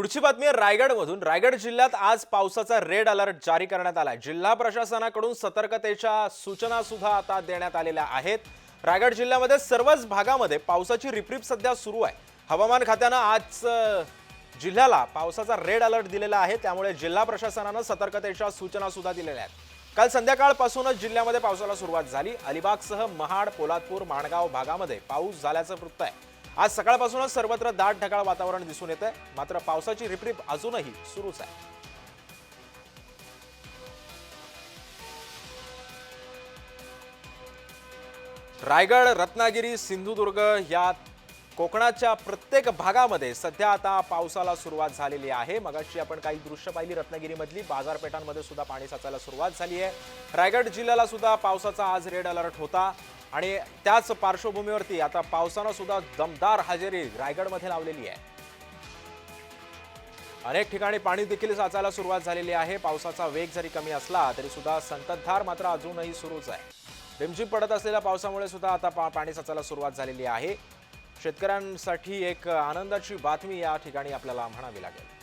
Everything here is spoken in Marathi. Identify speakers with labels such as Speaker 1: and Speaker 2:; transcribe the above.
Speaker 1: पुढची बातमी आहे रायगडमधून. रायगड जिल्ह्यात आज पावसाचा रेड अलर्ट जारी करण्यात आलाय. जिल्हा प्रशासनाकडून सतर्कतेच्या सूचना सुद्धा आता देण्यात आलेल्या आहेत. रायगड जिल्ह्यामध्ये सर्वच भागामध्ये पावसाची रिपरिप सध्या सुरू आहे. हवामान खात्यानं आज जिल्ह्याला पावसाचा रेड अलर्ट दिलेला आहे. त्यामुळे जिल्हा प्रशासनानं सतर्कतेच्या सूचना सुद्धा दिलेल्या आहेत. काल संध्याकाळपासूनच जिल्ह्यामध्ये पावसाला सुरुवात झाली. अलिबागसह महाड पोलादपूर माणगाव भागामध्ये पाऊस झाल्याचं वृत्त आहे. आज सकाळपासूनच सर्वत्र दाट ढगाळ वातावरण दिसून येत आहे मात्र पावसाची रिपरिप अजूनही सुरूच आहे. रायगड रत्नागिरी सिंधुदुर्ग या कोकणाच्या प्रत्येक भागामध्ये सध्या आता पावसाला सुरुवात झालेली आहे. मगाशी आपण काही दृश्य पाहिली रत्नागिरीमधली. बाजारपेठांमध्ये सुद्धा पाणी साचायला सुरुवात झाली आहे. रायगड जिल्ह्याला सुद्धा पावसाचा आज रेड अलर्ट होता. आणि त्याच पार्श्वभूमीवरती आता पावसानं सुद्धा दमदार हजेरी रायगडमध्ये लावलेली आहे. अनेक ठिकाणी पाणी देखील साचायला सुरुवात झालेली आहे. पावसाचा वेग जरी कमी असला तरी सुद्धा संततधार मात्र अजूनही सुरूच आहे. रिमझिम पडत असलेल्या पावसामुळे सुद्धा आता पा- पाणी साचायला सुरुवात झालेली आहे. शेतकऱ्यांसाठी एक आनंदाची बातमी या ठिकाणी आपल्याला म्हणावी लागेल.